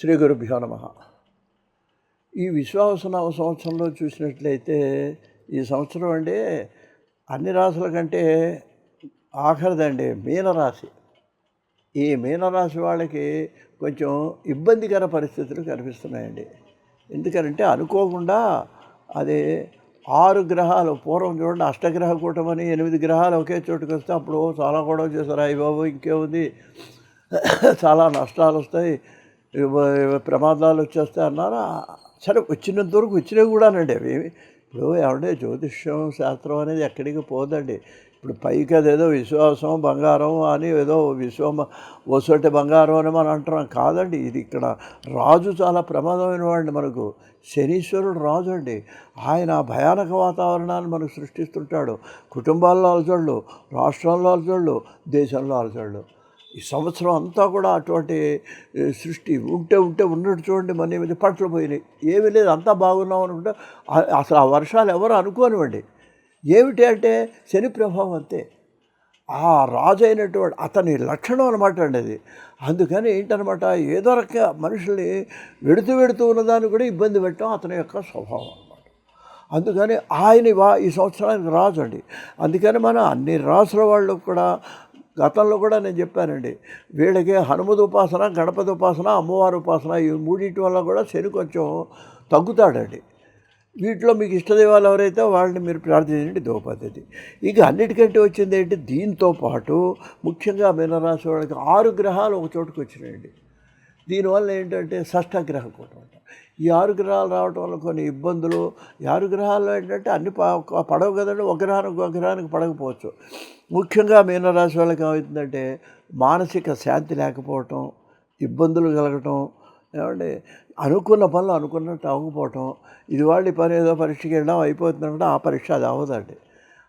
శ్రీ గురుభ్యో నమ. ఈ విశ్వావసనామ సంవత్సరంలో చూసినట్లయితే ఈ సంవత్సరం అండి అన్ని రాసుల కంటే ఆఖరిదండి మీనరాశి. ఈ మీనరాశి వాళ్ళకి కొంచెం ఇబ్బందికర పరిస్థితులు కనిపిస్తున్నాయండి. ఎందుకంటే అనుకోకుండా అది ఆరు గ్రహాలు పూర్వం చూడండి అష్టగ్రహ కూటమని ఎనిమిది గ్రహాలు ఒకే చోటుకు వస్తే అప్పుడు చాలా గొడవ చేశారు. అయ్యి బాబు ఇంకేముంది? చాలా నష్టాలు వస్తాయి. ప్రమాదాలు వచ్చేస్తాయి అన్నారు? సరే వచ్చినంత వరకు వచ్చినవి కూడానండి అవి. ఇప్పుడు ఏమంటే జ్యోతిష్యం శాస్త్రం అనేది ఎక్కడికి పోదండి. ఇప్పుడు పైకి అదేదో విశ్వాసం బంగారం అని ఏదో విశ్వం వసొట్టి బంగారం అని మనం అంటున్నాం. కాదండి ఇది ఇక్కడ రాజు చాలా ప్రమాదమైన వాడిని మనకు. శనీశ్వరుడు రాజు అండి. ఆయన భయానక వాతావరణాన్ని మనకు సృష్టిస్తుంటాడు. కుటుంబాల్లో అలజడులు రాష్ట్రాల్లో అలజడులు దేశంలో అలజడులు. ఈ సంవత్సరం అంతా కూడా అటువంటి సృష్టి ఉంటే ఉంటే ఉన్నట్టు చూడండి మన మీద పంటలు పోయినాయి. ఏమీ లేదు అంతా బాగున్నాం అనుకుంటే అసలు ఆ వర్షాలు ఎవరు అనుకోనివ్వండి. ఏమిటి అంటే శని ప్రభావం అంతే. ఆ రాజు అయినటువంటి అతని లక్షణం అనమాట అండి అది. అందుకని ఏంటనమాట ఏదో రక మనుషుల్ని వెడుతూ వెడుతూ ఉన్నదాన్ని కూడా ఇబ్బంది పెట్టడం అతని యొక్క స్వభావం అనమాట అందుకని ఆయన వా ఈ సంవత్సరానికి రాజు అండి. అందుకని మన అన్ని రాసుల వాళ్ళు కూడా గతంలో కూడా నేను చెప్పానండి వీళ్ళకి హనుమతి ఉపాసన గణపతి ఉపాసన అమ్మవారి ఉపాసన ఈ మూడింటి వల్ల కూడా శని కొంచెం తగ్గుతాడండి. వీటిలో మీకు ఇష్టదేవాలు ఎవరైతే వాళ్ళని మీరు ప్రార్థించండి ఇదో పద్ధతి. ఇక అన్నిటికంటే వచ్చింది ఏంటి దీంతో పాటు ముఖ్యంగా మీనరాశి వాళ్ళకి ఆరు గ్రహాలు ఒక చోటుకు వచ్చినాయండి. దీనివల్ల ఏంటంటే షష్ఠగ్రహ గ్రహ అంట ఈ ఆరు గ్రహాలు రావటం వల్ల కొన్ని ఇబ్బందులు. ఈ ఆరు గ్రహాలు ఏంటంటే అన్ని ప- పడవు కదండి. ఒక గ్రహానికి ఒక గ్రహానికి పడకపోవచ్చు. ముఖ్యంగా మీనరాశి వాళ్ళకి ఏమవుతుందంటే మానసిక శాంతి లేకపోవటం ఇబ్బందులు కలగటం ఏమంటే అనుకున్న పనులు అనుకున్నట్టు అవ్వకపోవటం ఇది వాళ్ళు పని ఏదో పరీక్షకి వెళ్ళడం అయిపోతుందంటే ఆ పరీక్ష అది అవ్వదండి.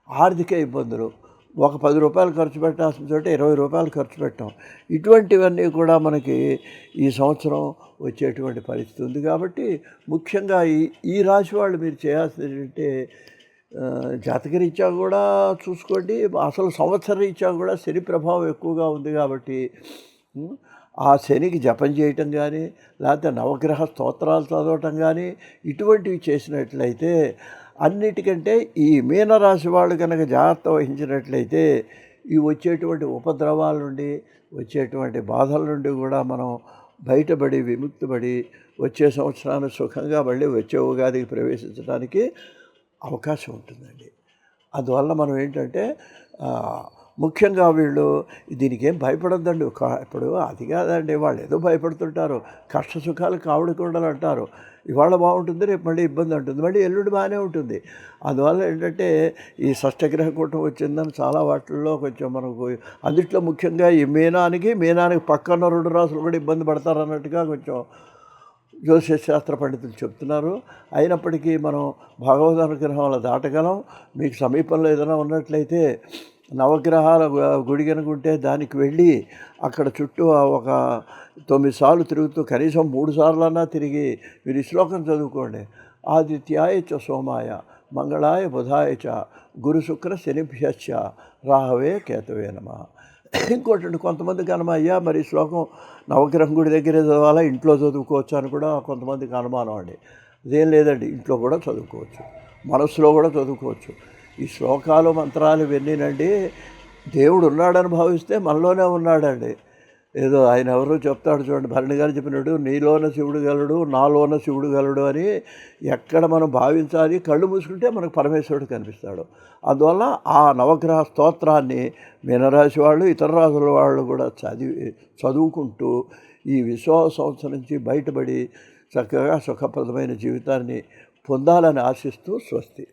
ఆర్థిక ఇబ్బందులు ఒక పది రూపాయలు ఖర్చు పెట్టాల్సిన చోట ఇరవై రూపాయలు ఖర్చు పెట్టాం. ఇటువంటివన్నీ కూడా మనకి ఈ సంవత్సరం వచ్చేటువంటి పరిస్థితి ఉంది కాబట్టి ముఖ్యంగా ఈ ఈ రాశి వాళ్ళు మీరు చేయాల్సింది ఏంటంటే ఆ, జాతకరీత్యా కూడా చూసుకోండి. అసలు సంవత్సర రీత్యా కూడా శని ప్రభావం ఎక్కువగా ఉంది కాబట్టి ఆ శనికి జపం చేయటం కానీ లేకపోతే నవగ్రహ స్తోత్రాలు చదవటం కానీ ఇటువంటివి చేసినట్లయితే అన్నిటికంటే ఈ మీనరాశి వాళ్ళు కనుక జాగ్రత్త వహించినట్లయితే ఈ వచ్చేటువంటి ఉపద్రవాల నుండి వచ్చేటువంటి బాధల నుండి కూడా మనం బయటపడి విముక్తిపడి వచ్చే సంవత్సరాన్ని సుఖంగా మళ్ళీ వచ్చే ఉగాదికి ప్రవేశించడానికి అవకాశం ఉంటుందండి. అందువల్ల మనం ఏంటంటే ముఖ్యంగా వీళ్ళు దీనికి ఏం భయపడొద్దండి ఇప్పుడు అది కాదండి వాళ్ళు ఏదో భయపడుతుంటారు. కష్ట సుఖాలు కావడకూడదు అంటారు. ఇవాళ బాగుంటుంది రేపు మళ్ళీ ఇబ్బంది ఉంటుంది మళ్ళీ ఎల్లుండి బాగానే ఉంటుంది. అందువల్ల ఏంటంటే ఈ షష్టగ్రహ కూటం వచ్చిందని చాలా వాటిల్లో కొంచెం మనకు అందుట్లో ముఖ్యంగా ఈ మీనానికి మీనానికి పక్కన రెండు రాసులు కూడా ఇబ్బంది పడతారు అన్నట్టుగా కొంచెం జ్యోతిష శాస్త్ర పండితులు చెప్తున్నారు. అయినప్పటికీ మనం భగవద్ అనుగ్రహం వల్ల దాటగలం. మీకు సమీపంలో ఏదైనా ఉన్నట్లయితే నవగ్రహాల గుడి కనుకుంటే దానికి వెళ్ళి అక్కడ చుట్టూ ఒక తొమ్మిది సార్లు తిరుగుతూ కనీసం మూడు సార్లన్నా తిరిగి మీరు ఈ శ్లోకం చదువుకోండి. ఆదిత్యాయ చ సోమాయ మంగళాయ బుధాయ చ గురు శుక్ర శనిభ్యశ్చ రాహవే కేతవే నమ. ఇంకోటి కొంతమందికి అనుమా అయ్యా మరి శ్లోకం నవగ్రహం గుడి దగ్గరే చదవాలా ఇంట్లో చదువుకోవచ్చు అని కూడా కొంతమందికి అనుమానం అండి. అదేం లేదండి ఇంట్లో కూడా చదువుకోవచ్చు. మనసులో కూడా చదువుకోవచ్చు. ఈ శ్లోకాలు మంత్రాలు ఇవన్నీనండి దేవుడు ఉన్నాడని భావిస్తే మనలోనే ఉన్నాడండి. ఏదో ఆయన ఎవరో చెప్తాడు చూడండి. భరణి గారు చెప్పినట్టు నీలోన శివుడు గలడు నాలోన శివుడు గలడు అని ఎక్కడ మనం భావించాలి కళ్ళు మూసుకుంటే మనకు పరమేశ్వరుడు కనిపిస్తాడు. అందువల్ల ఆ నవగ్రహ స్తోత్రాన్ని మీనరాశి వాళ్ళు ఇతర రాశుల వాళ్ళు కూడా చదివి చదువుకుంటూ ఈ విశ్వాస సంవత్సరం నుంచి బయటపడి చక్కగా సుఖప్రదమైన జీవితాన్ని పొందాలని ఆశిస్తూ స్వస్తి.